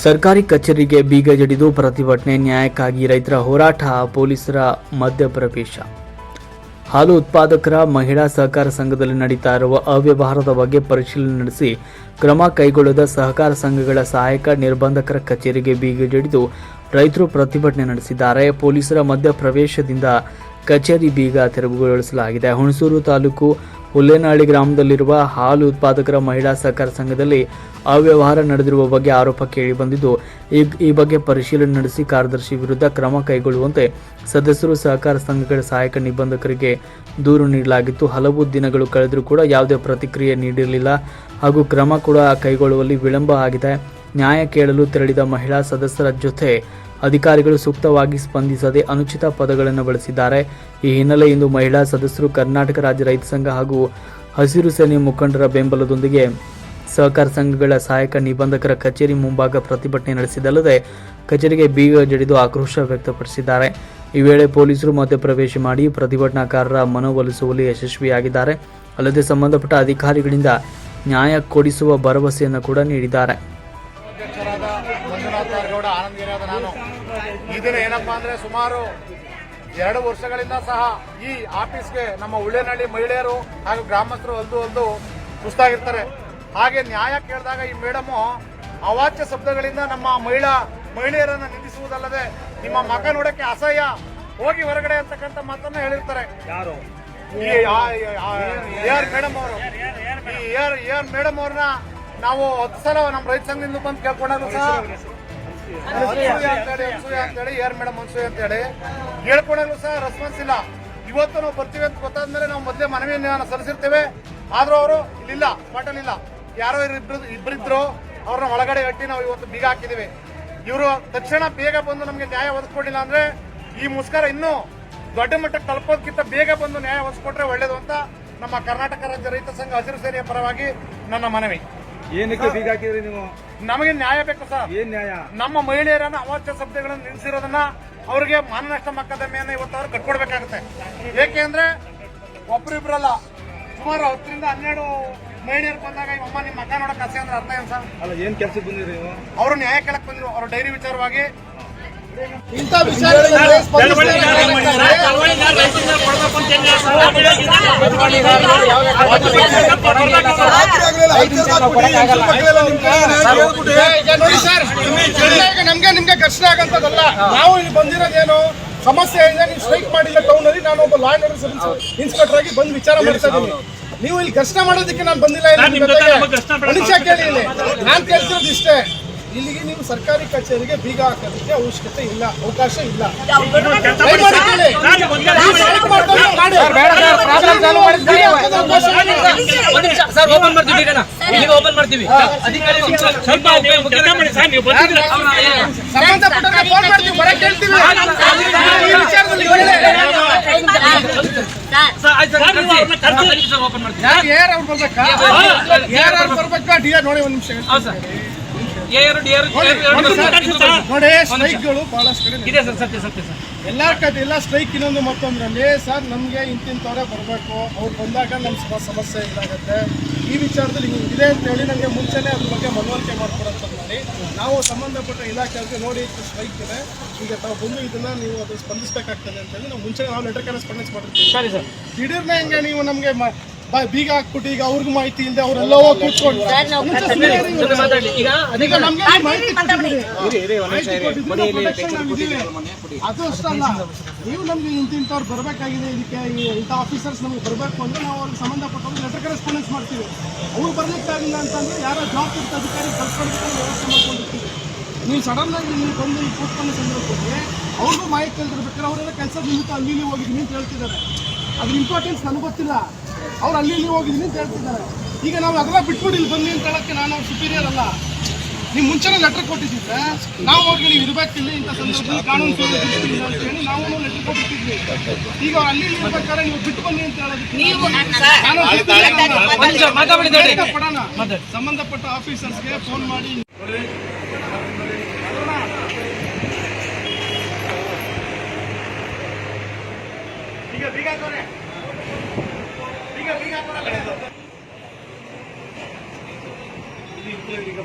ಸರ್ಕಾರಿ ಕಚೇರಿಗೆ ಬೀಗ ಜಡಿದು ಪ್ರತಿಭಟನೆ ನ್ಯಾಯಕ್ಕಾಗಿ ರೈತರ ಹೋರಾಟ, ಪೊಲೀಸರ ಮಧ್ಯಪ್ರವೇಶ ಹಾಲು ಉತ್ಪಾದಕರ ಮಹಿಳಾ ಸಹಕಾರ ಸಂಘದಲ್ಲಿ ನಡೀತಾ ಇರುವ ಅವ್ಯವಹಾರದ ಬಗ್ಗೆ ಪರಿಶೀಲನೆ ನಡೆಸಿ ಕ್ರಮ ಕೈಗೊಳ್ಳದ ಸಹಕಾರ ಸಂಘಗಳ ಸಹಾಯಕ ನಿರ್ಬಂಧಕರ ಕಚೇರಿಗೆ ಬೀಗ ಜಡಿದು ರೈತರು ಪ್ರತಿಭಟನೆ ನಡೆಸಿದ್ದಾರೆ. ಪೊಲೀಸರ ಮಧ್ಯಪ್ರವೇಶದಿಂದ ಕಚೇರಿ ಬೀಗ ತೆರವುಗೊಳಿಸಲಾಗಿದೆ ಹುಣಸೂರು ತಾಲೂಕು ಹುಲ್ಲೇನಹಳ್ಳಿ ಗ್ರಾಮದಲ್ಲಿರುವ ಹಾಲು ಉತ್ಪಾದಕರ ಮಹಿಳಾ ಸಹಕಾರ ಸಂಘದಲ್ಲಿ ಅವ್ಯವಹಾರ ನಡೆದಿರುವ ಬಗ್ಗೆ ಆರೋಪ ಕೇಳಿಬಂದಿದ್ದು ಈ ಈ ಬಗ್ಗೆ ಪರಿಶೀಲನೆ ನಡೆಸಿ ಕಾರ್ಯದರ್ಶಿ ವಿರುದ್ಧ ಕ್ರಮ ಕೈಗೊಳ್ಳುವಂತೆ ಸದಸ್ಯರು ಸಹಕಾರ ಸಂಘಗಳ ಸಹಾಯಕ ನಿಬಂಧಕರಿಗೆ ದೂರು ನೀಡಲಾಗಿತ್ತು. ಹಲವು ದಿನಗಳು ಕಳೆದರೂ ಕೂಡ ಯಾವುದೇ ಪ್ರತಿಕ್ರಿಯೆ ನೀಡಿರಲಿಲ್ಲ ಹಾಗೂ ಕ್ರಮ ಕೂಡ ಕೈಗೊಳ್ಳುವಲ್ಲಿ ವಿಳಂಬ ಆಗಿದೆ. ನ್ಯಾಯ ಕೇಳಲು ತೆರಳಿದ ಮಹಿಳಾ ಸದಸ್ಯರ ಜೊತೆ ಅಧಿಕಾರಿಗಳು ಸೂಕ್ತವಾಗಿ ಸ್ಪಂದಿಸದೆ ಅನುಚಿತ ಪದಗಳನ್ನು ಬಳಸಿದ್ದಾರೆ. ಈ ಹಿನ್ನೆಲೆ ಮಹಿಳಾ ಸದಸ್ಯರು ಕರ್ನಾಟಕ ರಾಜ್ಯ ರೈತ ಸಂಘ ಹಾಗೂ ಹಸಿರು ಸೇನೆ ಮುಖಂಡರ ಬೆಂಬಲದೊಂದಿಗೆ ಸಹಕಾರ ಸಂಘಗಳ ಸಹಾಯಕ ನಿಬಂಧಕರ ಕಚೇರಿ ಮುಂಭಾಗ ಪ್ರತಿಭಟನೆ ನಡೆಸಿದಲ್ಲದೆ ಕಚೇರಿಗೆ ಬೀಗ ಜಡಿದು ಆಕ್ರೋಶ ವ್ಯಕ್ತಪಡಿಸಿದ್ದಾರೆ. ಈ ವೇಳೆ ಪೊಲೀಸರು ಮಧ್ಯಪ್ರವೇಶ ಮಾಡಿ ಪ್ರತಿಭಟನಾಕಾರರ ಮನವೊಲಿಸುವಲ್ಲಿ ಯಶಸ್ವಿಯಾಗಿದ್ದಾರೆ. ಅಲ್ಲದೆ ಸಂಬಂಧಪಟ್ಟ ಅಧಿಕಾರಿಗಳಿಂದ ನ್ಯಾಯ ಕೊಡಿಸುವ ಭರವಸೆಯನ್ನು ಕೂಡ ನೀಡಿದ್ದಾರೆ. ಈ ದಿನ ಏನಪ್ಪಾ ಅಂದ್ರೆ ಸುಮಾರು ಎರಡು ವರ್ಷಗಳಿಂದ ಸಹ ಈ ಆಫೀಸ್ಗೆ ನಮ್ಮ ಉಳ್ಳೇನಹಳ್ಳಿ ಮಹಿಳೆಯರು ಹಾಗೂ ಗ್ರಾಮಸ್ಥರು ಒಂದು ಒಂದು ಸುಸ್ತಾಗಿರ್ತಾರೆ. ಹಾಗೆ ನ್ಯಾಯ ಕೇಳಿದಾಗ ಈ ಮೇಡಮು ಅವಾಚ್ಯ ಶಬ್ದಗಳಿಂದ ನಮ್ಮ ಮಹಿಳಾ ಮಹಿಳೆಯರನ್ನ ನಿಂದಿಸುವುದಲ್ಲದೆ ನಿಮ್ಮ ಮಗ ನೋಡಕ್ಕೆ ಅಸಹ್ಯ ಹೋಗಿ ಹೊರಗಡೆ ಅಂತಕ್ಕಂಥ ಮಾತನ್ನ ಹೇಳಿರ್ತಾರೆ. ಯಾರು? ಈ ಮೇಡಮ್ ಅವರು. ಈ ಮೇಡಮ್ ಅವ್ರನ್ನ ನಾವು ಹತ್ತು ಸಲ ನಮ್ಮ ರೈತ ಸಂಘದಿಂದ ಬಂದು ಕೇಳ್ಕೊಂಡಾಗ ಸಹ ಅನ್ಸೂಯ ಅಂತೇಳಿ ಮೇಡಮ್ ಅಂತೇಳಿ ಸಹ ರೆಸ್ಪಾನ್ಸ್ ಇಲ್ಲ. ಇವತ್ತು ನಾವು ಬರ್ತೀವಿ ಅಂತ ಗೊತ್ತಾದ್ಮೇಲೆ ನಾವು ಮೊದಲೇ ಮನವಿಯನ್ನು ಸಲ್ಲಿಸಿರ್ತೇವೆ. ಆದ್ರೂ ಅವರು ಇಲ್ಲಿಲ್ಲ ಸ್ಪಾಟಲ್ಲಿ ಇಲ್ಲ. ಯಾರೋ ಇಬ್ರು ಇಬ್ಬರಿದ್ರು ಅವ್ರನ್ನ ಒಳಗಡೆ ಕಟ್ಟಿ ನಾವು ಇವತ್ತು ಬೀಗ ಹಾಕಿದ್ದೀವಿ ಇವರು ತಕ್ಷಣ ಬೇಗ ಬಂದು ನಮಗೆ ನ್ಯಾಯ ಒದಗಿಸ್ಕೊಡಿಲ್ಲ ಅಂದ್ರೆ ಈ ಮುಸ್ಕರ ಇನ್ನೂ ದೊಡ್ಡ ಮಟ್ಟಕ್ಕೆ ತಲುಪೋದಕ್ಕಿಂತ ಬೇಗ ಬಂದು ನ್ಯಾಯ ಒದಗಿಸ್ಕೊಟ್ರೆ ಒಳ್ಳೇದು ಅಂತ ನಮ್ಮ ಕರ್ನಾಟಕ ರಾಜ್ಯ ರೈತ ಸಂಘ ಹಸಿರು ಸೇನೆಯ ಪರವಾಗಿ ನನ್ನ ಮನವಿ. ಏನಕ್ಕೆ ಬೀಗ ಹಾಕಿದ್ರಿ ನೀವು? ನಮಗೆ ನ್ಯಾಯ ಬೇಕು ಸರ್. ಏನ್ ನ್ಯಾಯ? ನಮ್ಮ ಮಹಿಳೆಯರನ್ನ ಅವಾಚ್ಯ ಶಬ್ದಗಳನ್ನು ನಿಲ್ಲಿಸಿರೋದನ್ನ ಅವರಿಗೆ ಮಾನನಷ್ಟ ಮೇಲೆ ಇವತ್ತು ಅವ್ರು ಕಟ್ಕೊಡ್ಬೇಕಾಗುತ್ತೆ. ಏಕೆ ಅಂದ್ರೆ ಒಬ್ರಿಬ್ರಲ್ಲ ಸುಮಾರು ಹತ್ತರಿಂದ ಹನ್ನೆರಡು ಮಹಿಳೆಯರು ಬಂದಾಗ ಅಮ್ಮ ನಿಮ್ಮ ಮಕ್ಕ ನೋಡಕ್ ಆಸೆ ಅಂದ್ರೆ ಅರ್ಥ ಏನು ಸರ್? ಅಲ್ಲ ಏನ್ ಕೆಲ್ಸಕ್ಕೆ ಬಂದಿರಿ ನೀವು? ಅವರು ನ್ಯಾಯ ಕೇಳಕ್ ಬಂದಿರು ಅವ್ರ ಡೈರಿ ವಿಚಾರವಾಗಿ ಇಂಥ ಸರ್ ನಮ್ಗೆ ನಿಮ್ಗೆ ಕಷ್ಟ ಆಗಂತದಲ್ಲ ನಾವು ಇಲ್ಲಿ ಬಂದಿರೋದೇನು ಸಮಸ್ಯೆ ಇದೆ ನೀವು ಸ್ಟ್ರೈಕ್ ಮಾಡಿಲ್ಲ ಟೌನ್ ಅಲ್ಲಿ ನಾನು ಒಬ್ಬ ಲಾ ಅಂಡ್ ಆರ್ಡರ್ ಇನ್ಸ್ಪೆಕ್ಟರ್ ಆಗಿ ಬಂದು ವಿಚಾರ ಮಾಡ್ತಾ ಇದ್ದೀನಿ ನೀವು ಇಲ್ಲಿ ಕಷ್ಟ ಮಾಡೋದಕ್ಕೆ ನಾನು ಬಂದಿಲ್ಲ. ಮನುಷ್ಯ ಕೇಳಿ ಇಲ್ಲಿ ನಾನು ಕೇಳ್ತಿರೋದು ಇಷ್ಟೇ ಇಲ್ಲಿಗೆ ನೀವು ಸರ್ಕಾರಿ ಕಚೇರಿಗೆ ಬೀಗ ಹಾಕೋದಕ್ಕೆ ಅವಶ್ಯಕತೆ ಇಲ್ಲ ಅವಕಾಶ ಇಲ್ಲ. ಯಾರು ಬರ್ಬೇಕಾ? ಡಿ ಆರ್ ನೋಡಿ ಒಂದ್ ನಿಮಿಷ. ಇದೆ ಸರ್ ಸತ್ಯ ಸತ್ಯ ಸರ್ ಎಲ್ಲಾ ಕಡೆ ಎಲ್ಲ ಸ್ಟ್ರೈಕ್ ಇನ್ನೊಂದು ಮತ್ತೊಂದ್ರಲ್ಲಿ ಸರ್ ನಮ್ಗೆ ಇಂತಿಂತವರೇ ಬರಬೇಕು. ಅವ್ರು ಬಂದಾಗ ನಮ್ ಸಮ- ಸಮಸ್ಯೆ ಇದಾಗುತ್ತೆ. ಈ ವಿಚಾರದಲ್ಲಿ ಇದೆ ಅಂತ ಹೇಳಿ ನನಗೆ ಮುಂಚೆನೇ ಅದ್ರ ಬಗ್ಗೆ ಮನವರಿಕೆ ಮಾಡ್ಕೊಡೋಂತ ಮಾಡಿ ನಾವು ಸಂಬಂಧಪಟ್ಟ ಇಲಾಖೆಗೆ ನೋಡಿ ಸ್ಟ್ರೈಕ್ ಇದೆ. ಈಗ ತಾವು ಬಂದು ಇದನ್ನ ನೀವು ಅದು ಸ್ಪಂದಿಸಬೇಕಾಗ್ತದೆ ಅಂತ ಹೇಳಿ ನಾವು ಮುಂಚೆ ನಾವು ಲೆಟರ್ ಕರೆಸ್ಪಾಂಡೆನ್ಸ್ ಮಾಡಿರ್ತೀವಿ. ಸರಿ ಸರ್. ದಿಢೀರ್ನ ಹೆಂಗೆ ನೀವು ನಮಗೆ ಬೀಗ ಹಾಕ್ಬಿಟ್ಟು ಈಗ ಅವ್ರಿಗೂ ಮಾಹಿತಿ ಇಲ್ಲದೆ ಅವರೆಲ್ಲ ಹೋಗಿ ಕೂತ್ಕೊಂಡು. ಅದು ಅಷ್ಟಲ್ಲ ನೀವು ನಮ್ಗೆ ಇಂತಿಂತವ್ರು ಬರಬೇಕಾಗಿದೆ. ಇದಕ್ಕೆ ಈ ಇಂಥ ಆಫೀಸರ್ಸ್ ನಮ್ಗೆ ಬರಬೇಕು ಅಂದ್ರೆ ನಾವು ಅವ್ರಿಗೆ ಸಂಬಂಧಪಟ್ಟವ್ರು ಲೆಟರ್ ಕರೆಸ್ಪಾಂಡೆನ್ಸ್ ಮಾಡ್ತೀವಿ. ಅವ್ರು ಬರ್ಲಿಕ್ಕಾಗಿಲ್ಲ ಅಂತಂದ್ರೆ ಯಾರೋ ಜಾಬ್ ಇರ್ತ ಅಧಿಕಾರಿ ಕಳ್ಸ್ಕೊಳ್ಬೇಕು ವ್ಯವಸ್ಥೆ ಮಾಡ್ಕೊಂಡಿರ್ತೀವಿ. ನೀವು ಸಡನ್ ಆಗಿ ನೀವು ಬಂದು ಈ ಕೂತ್ಕೊಂಡು ಸಂದರ್ಭದಲ್ಲಿ ಅವ್ರಿಗೂ ಮಾಹಿತಿ ತಿಳಿದಿರ್ಬೇಕಾದ್ರೆ ಅವರೆಲ್ಲ ಕೆಲಸ ನಿಮಿತ್ತ ಅಲ್ಲಿ ಇಲ್ಲಿ ಹೋಗಿದ್ದೀನಿ ಅಂತ ಹೇಳ್ತಿದ್ದಾರೆ. ಅದ್ರ ಇಂಪಾರ್ಟೆನ್ಸ್ ನನಗೆ ಗೊತ್ತಿಲ್ಲ. ಅವ್ರು ಅಲ್ಲಿ ಇಲ್ಲಿ ಹೋಗಿದ್ದೀನಿ ಅಂತ ಹೇಳ್ತಿದ್ದಾರೆ. ಈಗ ನಾವು ಅದೆಲ್ಲ ಬಿಟ್ಬಿಟ್ಟು ಇಲ್ಲಿ ಬನ್ನಿ ಅಂತ ಹೇಳಕ್ಕೆ ನಾನು ಸುಪೀರಿಯರ್ ಅಲ್ಲ. ನೀವು ಮುಂಚೆನೇ ಲೆಟರ್ ಕೊಟ್ಟಿದ್ದಿದ್ರೆ ನಾವು ಹೋಗಿ ನೀವು ಇರಬೇಕಿಲ್ಲ ಇಂಥ ಸಂದರ್ಭದಲ್ಲಿ ಕಾನೂನು ಸೇವೆ ಅಂತ ಹೇಳಿ ನಾವು ಲೆಟರ್ ಕೊಟ್ಟಿದ್ವಿ. ಈಗ ಅವ್ರು ಅಲ್ಲಿ ಇರ್ಬೇಕಾದ್ರೆ ನೀವು ಬಿಟ್ಟು ಬನ್ನಿ ಅಂತ ಕೊಡೋಣ. ಸಂಬಂಧಪಟ್ಟ ಆಫೀಸರ್ಸ್ಗೆ ಫೋನ್ ಮಾಡಿ. ಈಗ ಬೀಗ ಹಾಕೋರೆ. ಬೀಗ